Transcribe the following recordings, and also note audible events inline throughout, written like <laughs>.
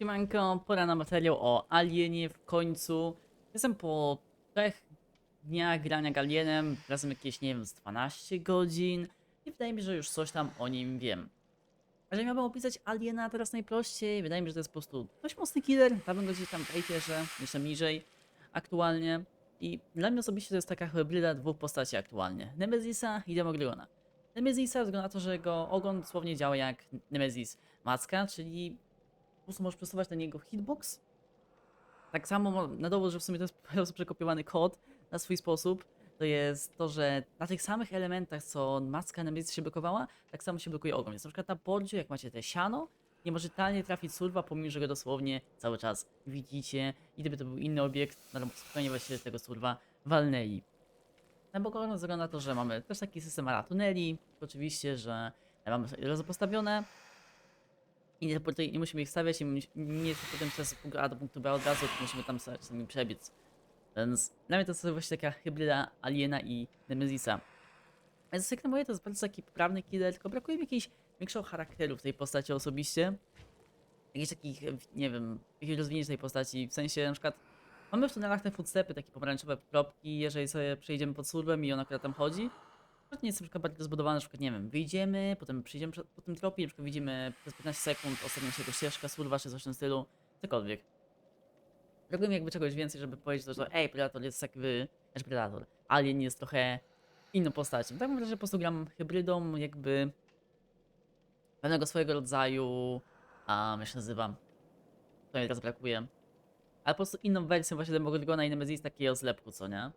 Siemanko, pora na materiał o Alienie w końcu. Jestem po trzech dniach grania Alienem, razem jakieś, nie wiem, z 12 godzin i wydaje mi się, że już coś tam o nim wiem. Jeżeli miałbym opisać Aliena teraz najprościej, wydaje mi się, że to jest po prostu dość mocny killer, dałbym go gdzieś tam w hejterze, jeszcze niżej aktualnie. I dla mnie osobiście to jest taka hybryda dwóch postaci aktualnie, Nemezisa i Demogorgona. Nemezisa, ze względu na to, że jego ogon dosłownie działa jak Nemezis Macka, czyli prostu możesz przesuwać na niego hitbox. Tak samo mo- na dowód, że w sumie to jest <laughs> przekopiowany kod na swój sposób, to jest to, że na tych samych elementach, co macka na miejscu się blokowała, tak samo się blokuje ogon. Więc na przykład na bordzie, jak macie te siano, nie może totalnie trafić surwa, pomimo że go dosłownie cały czas widzicie. I gdyby to był inny obiekt, no to spokojnie właśnie tego surwa walnęli. Na boku na to, że mamy też taki system ala tuneli, oczywiście, że mamy sobie postawione, i nie, nie musimy ich stawiać i nie, potem przez punktu A do punktu B od razu, tylko musimy tam sobie czasami przebiec. Więc dla mnie to jest właśnie taka hybryda Aliena i Nemezisa. Więc na moje to jest bardzo taki poprawny killer, tylko brakuje mi jakiegoś większego charakteru w tej postaci osobiście. Jakichś takich, nie wiem, jakiegoś rozwinięcia tej postaci, w sensie na przykład mamy w tunelach te footstepy, takie pomarańczowe kropki, jeżeli sobie przejdziemy pod surwem i on akurat tam chodzi, nie jest na przykład bardzo zbudowane, na przykład, nie wiem, wyjdziemy, potem przyjdziemy po tym tropie, na przykład widzimy przez 15 sekund ostatnią się jego ścieżka, surwa czy coś w tym stylu, cokolwiek. Mi jakby czegoś więcej, żeby powiedzieć to, że ej, Predator jest jakby, znaczy Predator, Alien jest trochę inną postacią. Tak mam wrażenie, że po prostu gram hybrydą jakby pewnego swojego rodzaju, a jak się nazywa, to mi teraz brakuje, ale po prostu inną wersją właśnie Demogorgona i Nemesis takiego zlepku, co nie?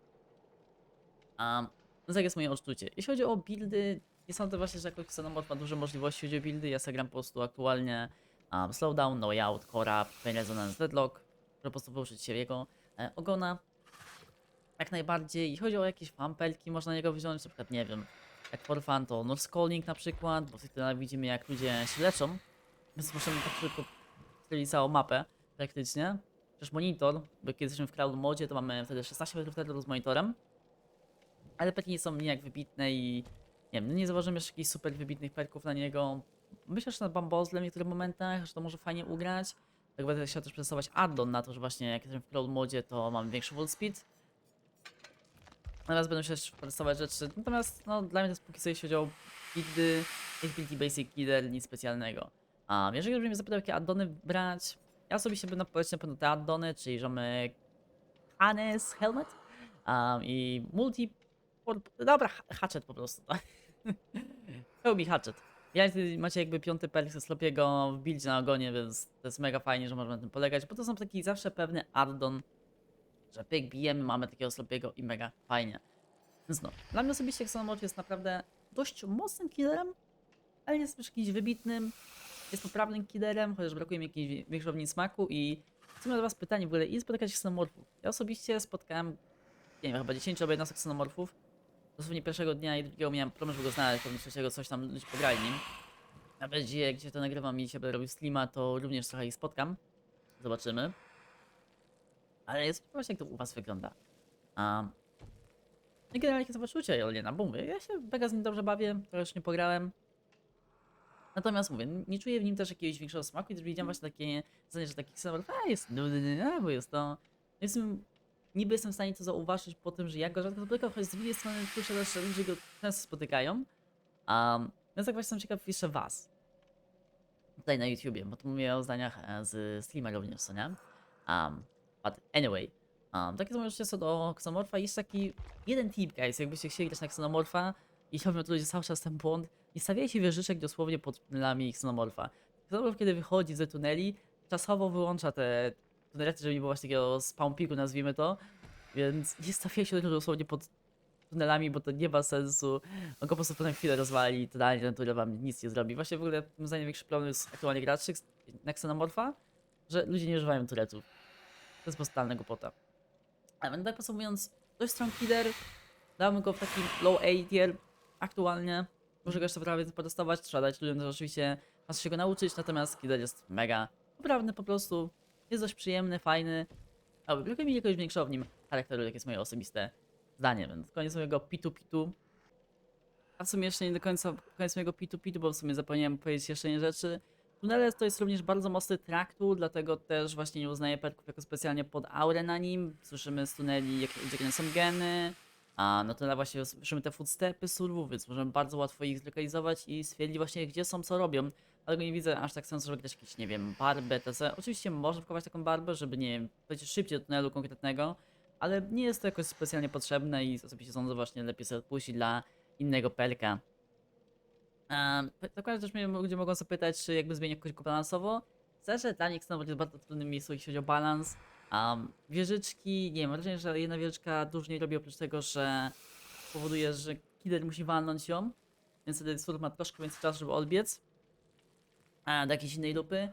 Um, no tak jest moje odczucie. Jeśli chodzi o buildy, nie sądzę właśnie, że jakoś Xenomorph ma duże możliwości, jeśli chodzi o buildy. Ja sobie gram po prostu aktualnie um, Slowdown, No Out, Cora, Pain Resonance, Deadlock, żeby po prostu poruszyć się jego e, ogona. Jak najbardziej. Jeśli chodzi o jakieś fampelki, można na niego wziąć, na przykład, nie wiem, jak for fun to North Calling na przykład, bo wtedy widzimy jak ludzie się leczą, więc możemy tak szybko przejść całą mapę praktycznie. Przecież monitor, bo kiedy jesteśmy w cloud modzie, to mamy wtedy 16 metrów z monitorem. Ale perki nie są nijak wybitne i nie wiem, nie zauważyłem jeszcze jakichś super wybitnych perków na niego. Myślę, że na Bambozle w niektórych momentach, że to może fajnie ugrać. Tak będę chciał też przetestować addon na to, że właśnie jak jestem w cloud modzie, to mam większy wall speed. Natomiast będę się też testować rzeczy. Natomiast no, dla mnie to jest póki co jeśli chodzi o buildy, buildy basic killer, nic specjalnego. Um, jeżeli ktoś mnie zapytał, jakie addony brać, ja osobiście będę polecić na pewno te addony, czyli mamy Hannes Helmet um, i multi Dobra, ha- hatchet po prostu. tak. <laughs> Pełni hatchet. Ja macie jakby piąty perk ze Slopiego w buildzie na ogonie, więc to jest mega fajnie, że można na tym polegać, bo to są taki zawsze pewny addon, że pyk bijemy, mamy takiego Slopiego i mega fajnie. Więc no, dla mnie osobiście Xenomorph jest naprawdę dość mocnym killerem, ale nie jest też jakimś wybitnym, jest poprawnym killerem, chociaż brakuje mi jakiegoś większego w nim smaku i chcę do was pytanie w ogóle, ile spotykać Xenomorphów? Ja osobiście spotkałem, nie wiem, chyba 10 albo 11 Xenomorphów, dosłownie pierwszego dnia i drugiego miałem problem, żeby go znaleźć, pewnie trzeciego coś tam ludzie pograli nim. Nawet gdzie, gdzie to nagrywam i się będę robił streama, to również trochę ich spotkam. Zobaczymy. Ale jest właśnie jak to u was wygląda. Um, I generalnie jakie zobaczycie Aliena, bo mówię, ja się mega z nim dobrze bawię, trochę już nie pograłem. Natomiast mówię, nie czuję w nim też jakiegoś większego smaku i widziałem właśnie takie zdanie, że taki Xenomorph, a jest nudny, a bo jest to... Jestem, niby jestem w stanie to zauważyć po tym, że ja go rzadko spotykam, choć z drugiej strony słyszę też, że ludzie go często spotykają. Um, więc tak właśnie jestem ciekaw jeszcze was. Tutaj na YouTubie, bo tu mówię o zdaniach e, z streama również, co nie? Um, but anyway. Um, takie są jeszcze co do Xenomorfa. Jest taki jeden tip, guys, jakbyście chcieli grać na Xenomorfa i robią to ludzie cały czas ten błąd, nie stawiajcie wieżyczek dosłownie pod tunelami Xenomorfa. Xenomorf, kiedy wychodzi ze tuneli, czasowo wyłącza te tunelety, żeby nie było właśnie takiego spawn peaku, nazwijmy to. Więc nie stawiajcie go dosłownie pod tunelami, bo to nie ma sensu. On go po prostu potem chwilę rozwali i totalnie ten tunel wam nic nie zrobi. Właśnie w ogóle moim zdaniem większy problem jest aktualnie graczy na Xenomorfa, że ludzie nie używają turetów. To jest postalna głupota. A więc tak podsumowując, dość strong killer. Dałem go w takim low A tier aktualnie. Może go jeszcze trochę więcej potestować, trzeba dać ludziom też oczywiście nas się go nauczyć, natomiast killer jest mega poprawny po prostu. Jest dość przyjemny, fajny. A brakuje mi jakiegoś większego w nim charakteru, jak jest moje osobiste zdanie, więc koniec mojego pitu pitu. A w sumie jeszcze nie do końca koniec mojego pitu pitu, bo w sumie zapomniałem powiedzieć jeszcze nie rzeczy. Tunele to jest również bardzo mocny traktu, dlatego też właśnie nie uznaję perków jako specjalnie pod aurę na nim. Słyszymy z tuneli, jakie gdzie są geny, a na tyle właśnie słyszymy te footstepy surwów, więc możemy bardzo łatwo ich zlokalizować i stwierdzić właśnie gdzie są, co robią. Ale nie widzę aż tak sensu, żeby grać jakieś, nie wiem, barbę, etc. Oczywiście można wpakować taką barbę, żeby, nie wiem, przejść szybciej do tunelu konkretnego, ale nie jest to jakoś specjalnie potrzebne i osobiście sądzę właśnie lepiej sobie odpuścić dla innego perka. Um, Dokładnie też mnie ludzie mogą zapytać, czy jakby zmienić jakoś go balansowo. Szczerze, dla nich jest bardzo trudnym miejscu, jeśli chodzi o balans. Um, wieżyczki, nie wiem, wrażenie, że jedna wieżyczka dużo nie robi oprócz tego, że powoduje, że killer musi walnąć ją, więc wtedy surf ma troszkę więcej czasu, żeby odbiec do jakiejś innej lupy.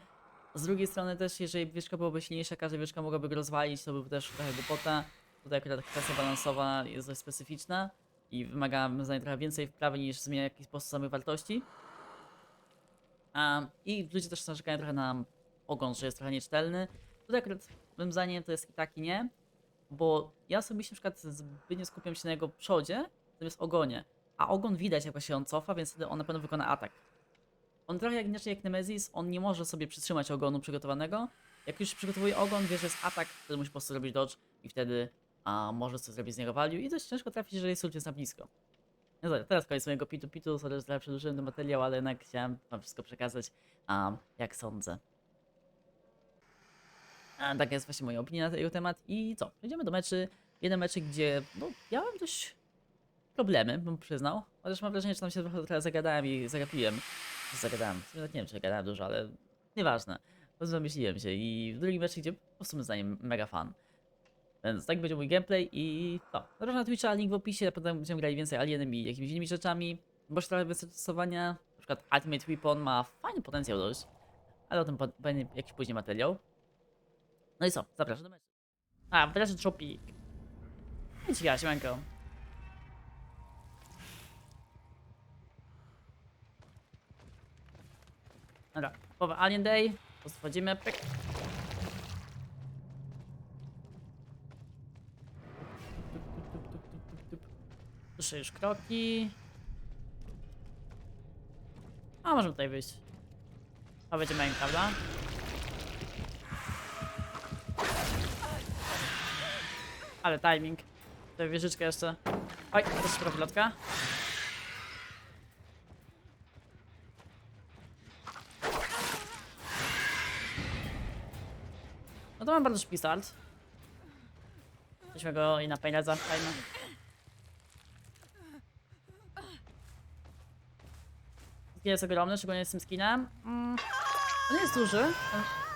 Z drugiej strony też, jeżeli wieżka byłaby silniejsza, każda wieżka mogłaby go rozwalić, to by też trochę głupota. Tutaj akurat kwestia balansowa jest dość specyficzna i wymaga moim zdaniem trochę więcej wprawy niż zmiana jakiś sposób samych wartości. I ludzie też narzekają trochę na ogon, że jest trochę nieczytelny. Tutaj akurat moim zdaniem to jest i tak i nie, bo ja osobiście na przykład zbytnio skupiam się na jego przodzie, zamiast ogonie. A ogon widać jak się on cofa, więc wtedy on na pewno wykona atak. On trochę jak inaczej jak Nemesis, on nie może sobie przytrzymać ogonu przygotowanego. Jak już przygotowuje ogon, wie, że jest atak, wtedy musi po prostu robić dodge i wtedy a, może coś zrobić z niego value i dość ciężko trafić, jeżeli sult jest na blisko. No dobra, teraz koniec mojego pitu pitu, sorry, że trochę przedłużyłem ten materiał, ale jednak chciałem wam wszystko przekazać, um, jak sądzę. A, taka jest właśnie moja opinia na ten temat i co? Przejdziemy do meczy. Jeden meczyk, gdzie no, ja mam dość problemy, bym przyznał. Chociaż mam wrażenie, że tam się trochę, zagadałem i zagapiłem. Zagadałem. Nie wiem, czy gadałem dużo, ale nieważne. Zamyśliłem się i w drugim meczu, gdzie po prostu zdaniem mega fan. Więc tak będzie mój gameplay i to. Zapraszam na Twitcha, link w opisie, potem będziemy grali więcej Alienem i jakimiś innymi rzeczami. Bo trochę wystosowania, na przykład Ultimate Weapon ma fajny potencjał dość, ale o tym będzie jakiś później materiał. No i co, zapraszam do meczu. A, wreszcie Tropik. Idź ja. Dobra, połowa Alien Day. Po prostu wchodzimy, pyk. Słyszę już kroki. A, możemy tutaj wyjść. To będzie main, prawda? Ale timing. Tutaj wieżyczkę jeszcze. Oj, to jest profilotka. Mam bardzo szybki start. Weźmy go i na pejneza, fajnie. Skin jest ogromny, szczególnie z tym skinem. Mm, on jest duży,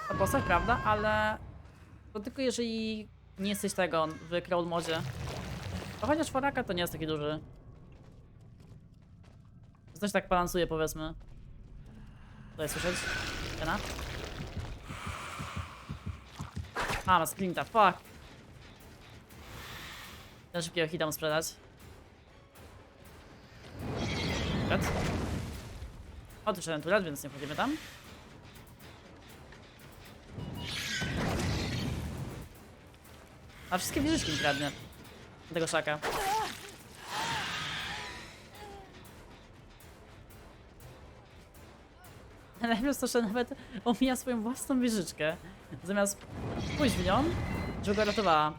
ta postać, prawda, ale to tylko jeżeli nie jesteś tego w crowd modzie. A chociaż Foraka to nie jest taki duży. Coś tak balansuje powiedzmy. Tutaj słyszeć? Jana? A, ma splinta, fuck. Ten szybkiego hita mu sprzedać. Red. O, tu jeden turet, więc nie wchodzimy tam. A wszystkie wieżyczki mi kradnie. Tego szaka. <laughs> Najpierw to, że nawet omija swoją własną wieżyczkę. Zamiast pójść w nią, żeby go ratowała.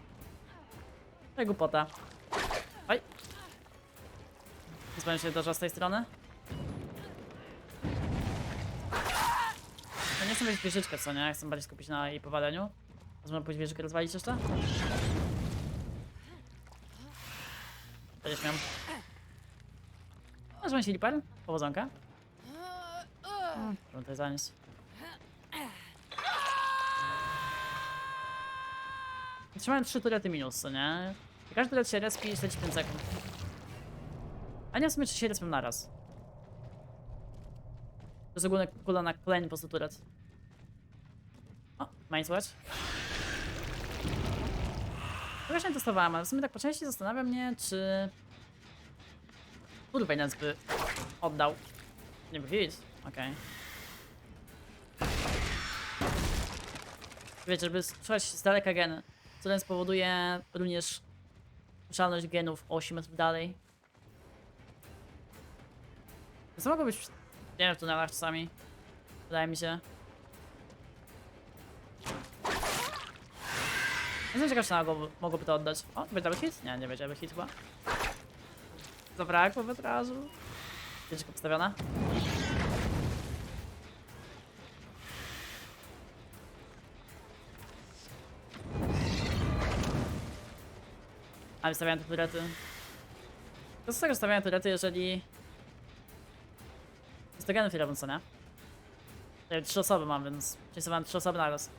To głupota. Oj. Zbędę się doża z tej strony. No nie chcę mieć wieżyczkę, co nie? Chcę bardziej skupić na jej powaleniu. Można pójść wieżyczkę rozwalić jeszcze? Będziesz miał. Masz się liper? Powodzonka. Możemy tutaj zanieść. Trzymałem 3 turety minus, nie? I każdy turet się respi i leci 5 sekund. A nie w sumie czy się respią naraz. To jest ogólnie kula na kolejny po prostu turet. O, słychać. To właśnie testowałem, ale w sumie tak po części zastanawia mnie, czy... Kurwa, by oddał. Nie by wiedzieć. Okej. Wiecie, żeby strzelać z daleka geny. Co ten spowoduje również słyszalność genów 8 metrów dalej. To mogło być, w tunelach czasami. Wydaje mi się. Nie wiem, czy mogłoby, mogłoby to oddać. O, będzie double hit? Nie, nie double hit chyba. Zabrakło metrażu. Pieczka postawiona. A wystawiałem te turety. To z tego stawiałem turety, jeżeli... Jest to geny Firebun, co nie? Ja trzy osoby mam, więc częstowałem trzy osoby naraz.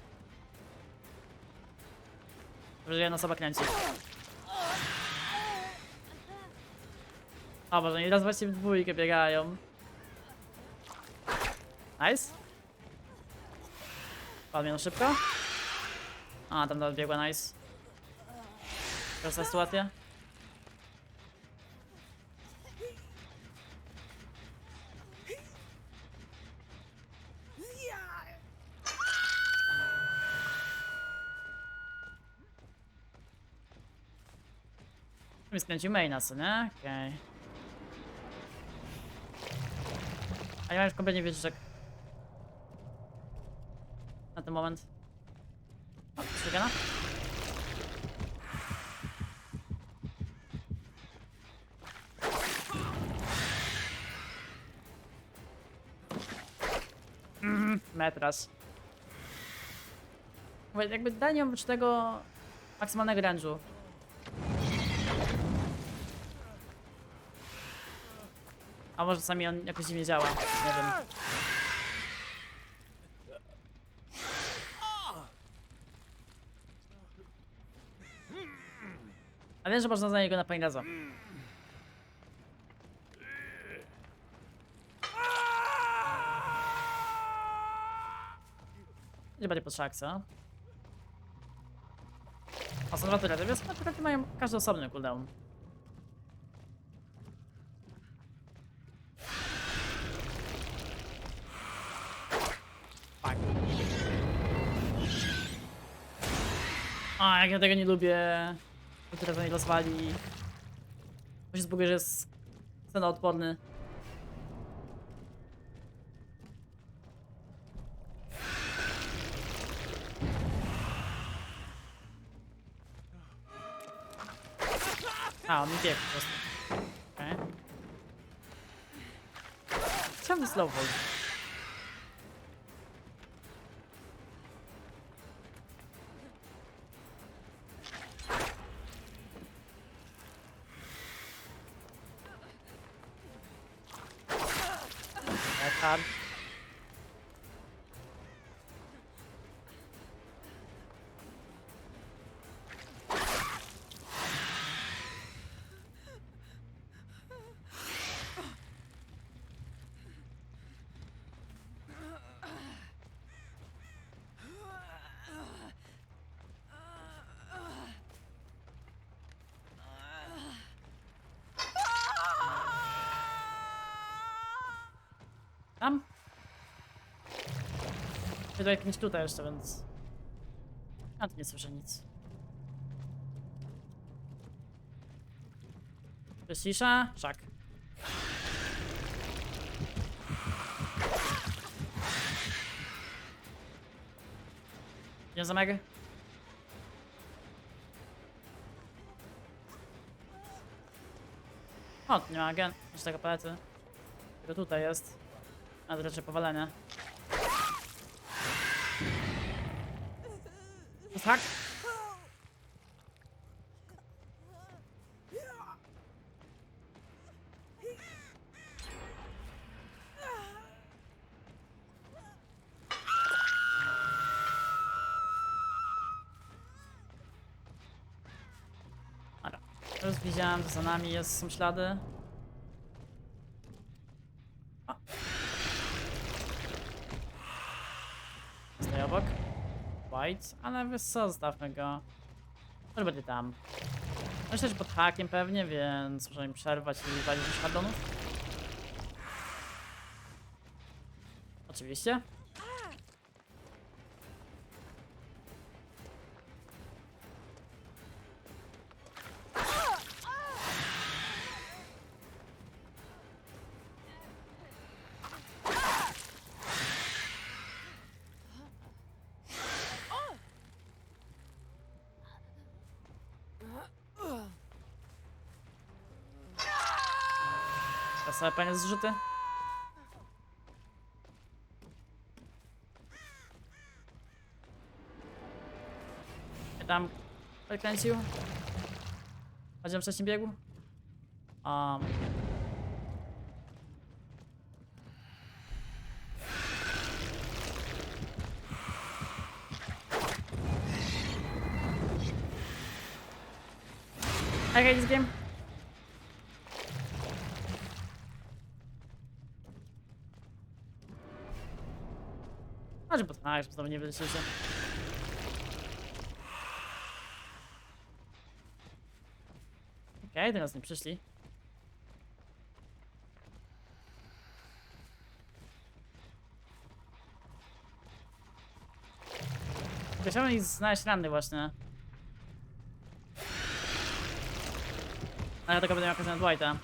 Że jedna osoba kręci. O Boże, i raz właśnie w dwójkę biegają. Nice. Padł mnie szybko. A, tam biegła, nice. Prosta sytuacja. Mi skręcił maina, co nie? Okej. A ja już kompletnie wieżyczek. Na ten moment. O, Szygana? Mhm, metras. Jakby danie oprócz tego maksymalnego range'u. A może czasami on jakoś dziwnie działa, nie wiem. A wiem, że można za niego na pani razu. Nie będzie potrzeba akcja. A są dwa turety, więc turety mają każdy osobny cooldown. A, jak ja tego nie lubię. Które to nie rozwali. Bo się zbuguje, że jest scena odporny. A, on mi biegł po prostu. Okej. Czemu slow hold? Hard. Chyba jakimś tutaj jeszcze, więc... A nie słyszę nic. To jest cisza? Szak. Nie zamek? O, tu nie ma gen. Jeszcze tego palety. Tylko tutaj jest. A to raczej powalenie. Tak? Dobra. Już widziałem, że za nami jest, są ślady. White, ale wiesz co, zostawmy go. Może będzie tam. Myślę, że pod hakiem pewnie, więc możemy przerwać i walić hardonów. Oczywiście. Teraz sobie pewnie zrzuty. Ja tam prekręcił. Chodziłem wcześniej biegł. Um. Okay, this game. Potrwałeś, bo znowu nie wyleczycie. Okej, teraz nie przyszli. Chciałem ich znaleźć ranny właśnie. Ale tylko będę miał na Dwighta.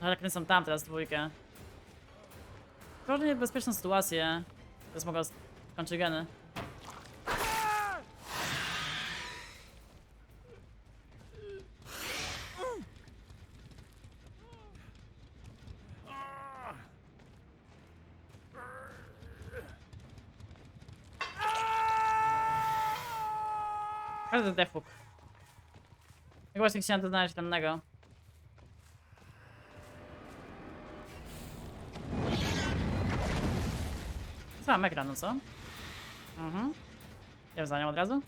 Ale kręcą tam teraz dwójkę. Trochę niebezpieczną sytuację. Teraz mogą skończyć geny. Każdy defuk. Jak właśnie chciałem to znaleźć rannego. Sam ekran, no co? Mhm. Ja za nią od razu?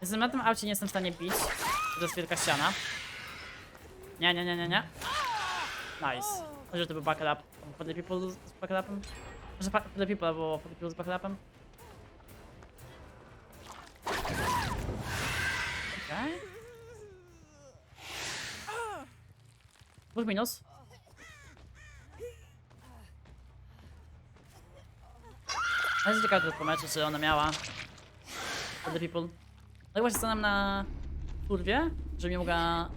Jestem na tym aucie, nie jestem w stanie bić. To jest wielka ściana. Nie, nie, nie, nie, nie. Nice. Może to był. For the people z backupem? Może the people albo for the people z backupem? Okej. Dwóch minus. Ja jestem ciekawy tylko meczu, czy ona miała. The people. No właśnie stanę na kurwie, żeby nie mogła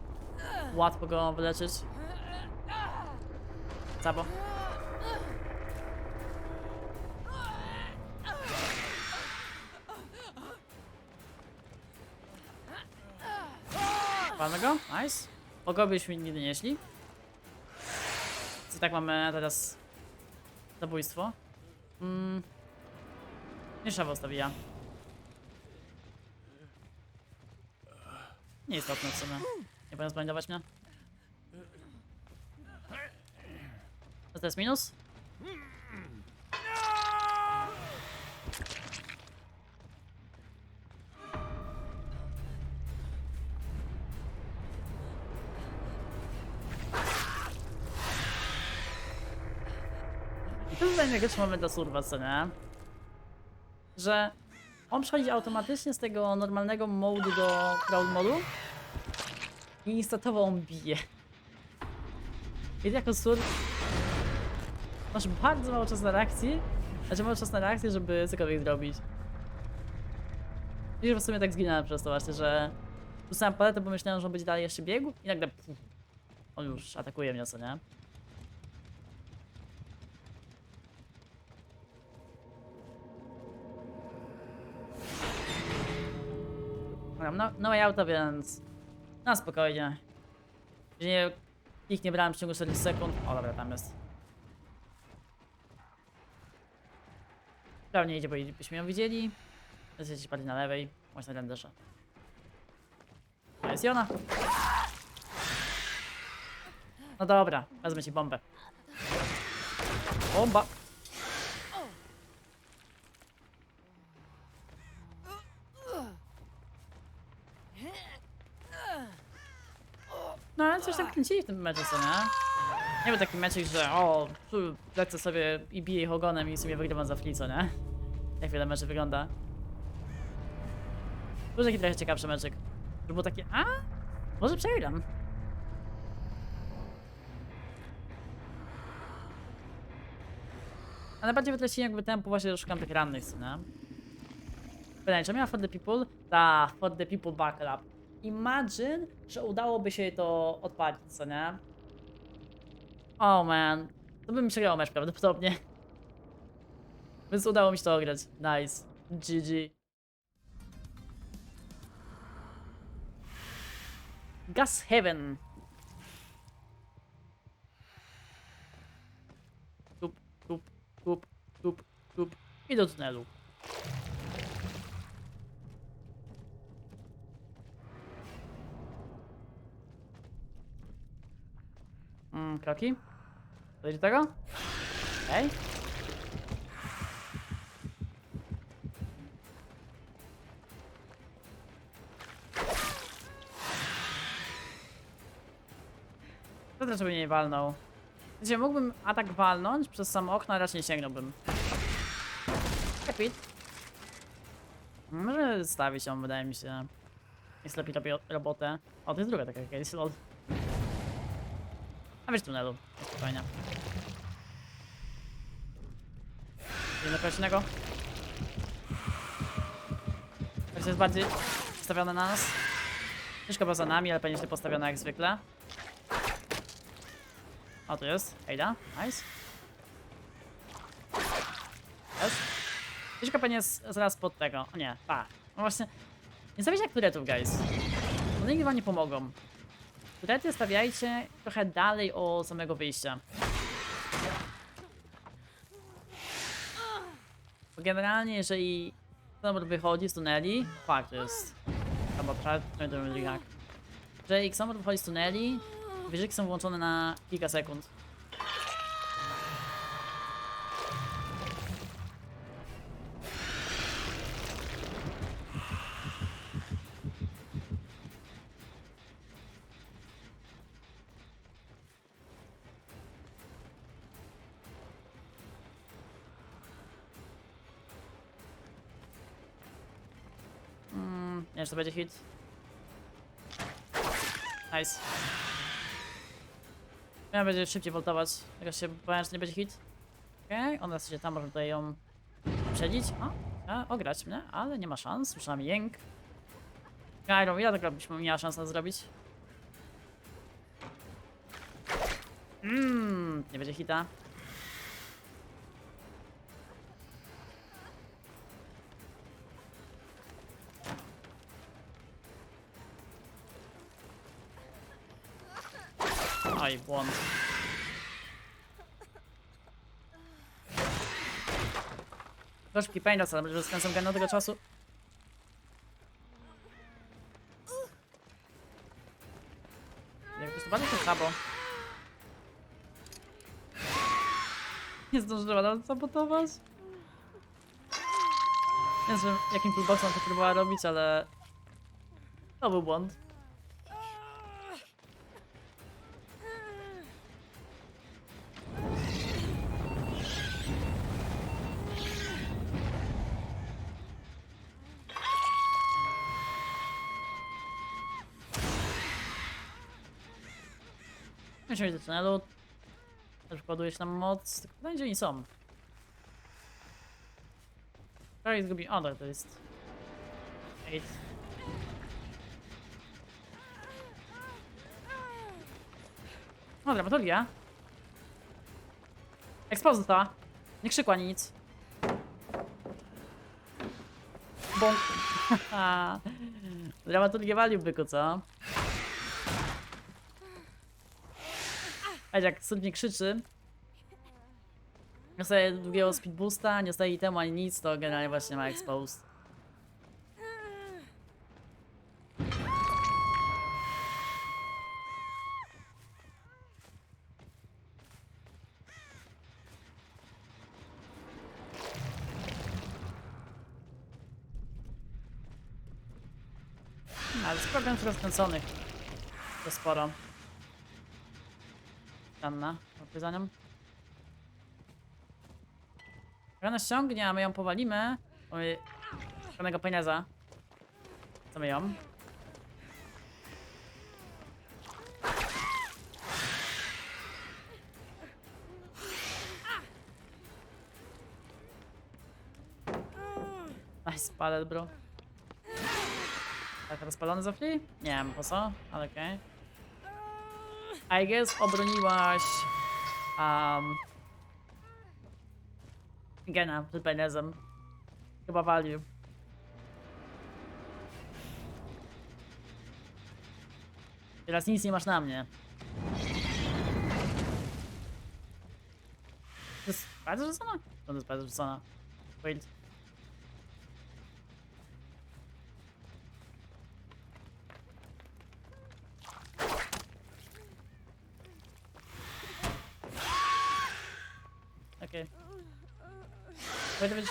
łatwo go wyleczyć. Cabo. Mamy go? Nice. Pogo byśmy nigdy nie szli. I tak mamy teraz zabójstwo. Mm. Nie szawa. Nie istotne w sumie. Nie powinien zblendować mnie. To jest minus? I to jest najgorszy moment dla surwa, co nie? Że on przechodzi automatycznie z tego normalnego modu do crawl modu i instantowo on bije. Ty jako sur masz bardzo mało czasu na reakcję, znaczy mało czasu na reakcję, żeby cokolwiek zrobić. I w sumie tak zginąłem przez to właśnie, że rzucałem paletę, bo myślałem, że on będzie dalej jeszcze biegł i nagle puf, on już atakuje mnie, co nie? Mam no, no way outa, więc na spokojnie. Nie, ich nie brałem w ciągu 40 sekund. O dobra, tam jest. Pewnie idzie, bo byśmy ją widzieli. Jesteście bardziej na lewej, właśnie na renderze. To jest Jona. No dobra, wezmę ci bombę. Bomba! No ale coś tam kręcili w tym meczu, co nie? Nie był taki meczek, że o, tu lecę sobie i biję ich ogonem i sobie wygrywam za free, co nie? Jak wiele meczy wygląda. Był taki trochę ciekawszy meczek. Że było takie, a? Może przegram. Ale bardziej wytraciłem jakby tempo właśnie, że szukam tych rannych, co nie? Pytanie, czy miała For the People? Ta, For the People Backup. Imagine, że udałoby się to odpalić, co nie? Oh man, to bym przegrał mecz prawdopodobnie. <laughs> Więc udało mi się to ograć. Nice. GG. Gas Heaven. Tup, tup, tup, tup, tup. I do tunelu. Mm, kroki? Do tego? Ej. To też by nie walnął. Gdzie mógłbym atak walnąć przez samo okno, ale raczej nie sięgnąłbym. Kapit. Może stawić ją, wydaje mi się. Jest lepiej robi robotę. O, to jest druga taka jakaś lol. A wiesz tunelu. Spokojnie. Kogoś innego. To jest bardziej stawione na nas. Ciężko było za nami, ale pewnie się postawione jak zwykle. O, tu jest. Hejda. Nice. Jest. Ciężko pewnie jest zaraz pod tego. O nie, pa. No właśnie. Nie stawiajcie jak turetów, guys. One nigdy wam nie pomogą. Turety stawiajcie trochę dalej od samego wyjścia. Bo generalnie, jeżeli Xamor wychodzi z tuneli, fakt jest. Wiem jak. Jeżeli Xamor wychodzi z tuneli, wieżyki są włączone na kilka sekund. Czy to będzie hit. Nice. Ja będzie szybciej voltować. Tylko się bałem, że nie będzie hit. Okej, okay. ona się tam może tutaj ją przedzić. O, ograć mnie, ale nie ma szans. Słyszałem jęk. Iron, ja tak byśmy miała szansę zrobić. Mmm, nie będzie hita. Oj, błąd. Troszkę pędza, ale może skręcam do tego czasu. Jak to bardzo to słabo. Nie zdążyła nawet sabotować. Nie wiem, jakim toolboxem to próbowała robić, ale... To był błąd. Iść do tunelu. Też wkładujesz nam moc. Tylko pytanie, oni są? Prawie zgubi. O, to jest. Eight. O, dramaturgia. Ekspoz została. Nie krzykła nic. Bąk. <laughs> Dramaturgię walił byku, co? A jak sąd nie krzyczy, nie dostaje długiego speed boosta, nie dostaje temu ani nic, to generalnie właśnie ma exposed. Ale z problemów rozkręconych to sporo. Anna, łapy za nią. Jak Ona ściągnie, a my ją powalimy. Mamy pełnego pieniądza. Co my ją? Nice pallet, bro. Tak, rozpalony za chwilę? Nie wiem po co, ale okej. Okay. I guess obroniłaś um, Gena przed penezem. Chyba walił. Teraz nic nie masz na mnie. To jest bardzo rzucona? To jest bardzo rzucona. Wait. Okej.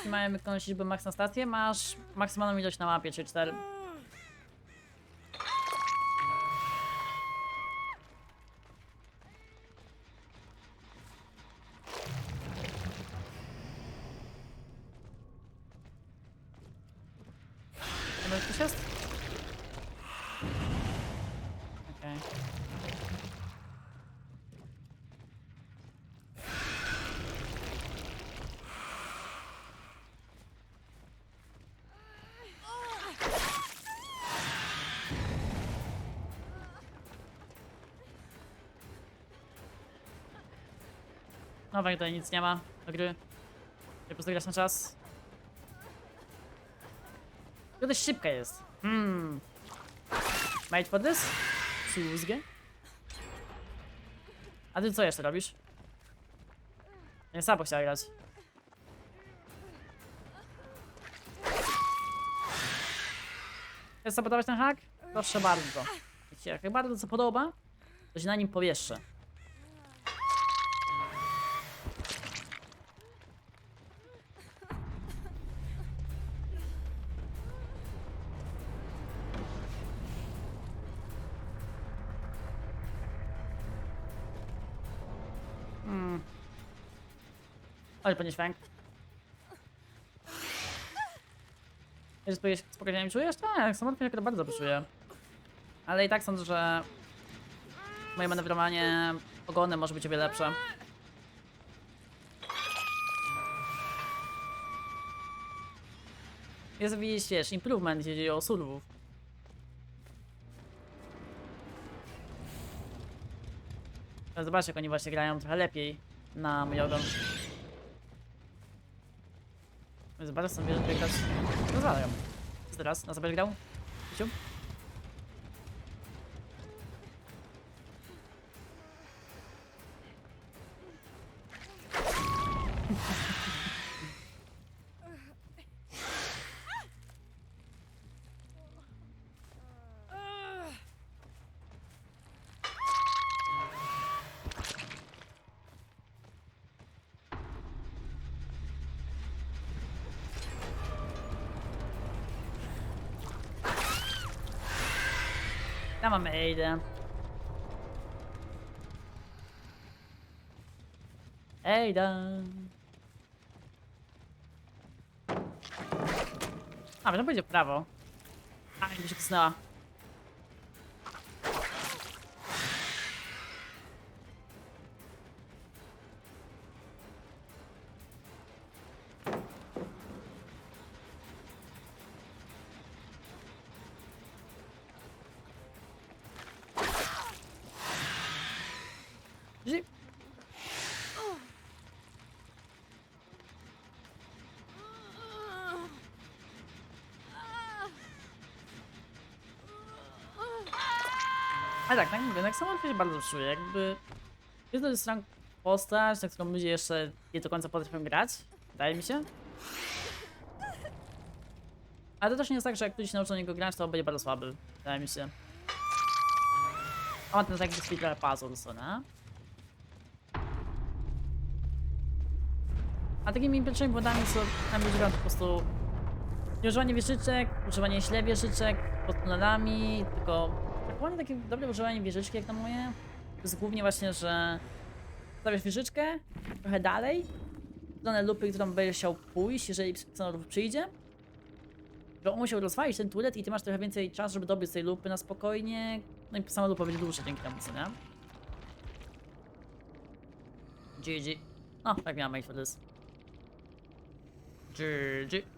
Okay. Powiedz, jeśli mają jakąś liczbę max na stację, masz maksymalną ilość na mapie, czyli 4. Dobra, tutaj nic nie ma do gry. Po prostu grać na czas. To dość szybka jest. Hmm. Made for this? Słuzgę? A ty co jeszcze robisz? Nie sabo chciała grać. Chcesz sabotować ten hak? Proszę bardzo. Jak bardzo co podoba, to się na nim powieszczę. Chodź, panie Święk. Jest spokojnie, spokojnie nie czujesz? Tak, samotnie się bardzo dobrze. Ale i tak sądzę, że moje manewrowanie ogonem może być o wiele lepsze. Jest wiesz, improvement, jeśli chodzi o surwów. Ale Zobaczcie, jak oni właśnie grają trochę lepiej na mój. Zobaczę sobie, że grać rozwalają. Teraz? Na sobie grał? Tam mamy Aidę. Ejda. A, powiedział w prawo. A, mi się kusnęła. Ale tak, tak mówię, tak samo się bardzo czuję, jakby... Jest to strong postać, na którą ludzie jeszcze nie do końca potrafią grać, wydaje mi się. Ale to też nie jest tak, że jak ktoś się nauczy na niego grać, to będzie bardzo słaby, wydaje mi się. On ten jakby speedrun puzzle, co nie? A takimi pierwszymi błędami są tam używam po prostu nie używanie wieżyczek, używanie źle wieżyczek pod tunelami, tylko dokładnie takie dobre używanie wieżyczki jak na moje. To jest głównie właśnie, że stawiasz wieżyczkę trochę dalej, stronę lupy, którą będziesz chciał pójść, jeżeli strona lupy przyjdzie. Że on musiał rozwalić ten turet i ty masz trochę więcej czasu, żeby dobiec tej lupy na spokojnie. No i sama lupa będzie dłuższa dzięki temu, nie? GG. No, tak miałem made for this. GG.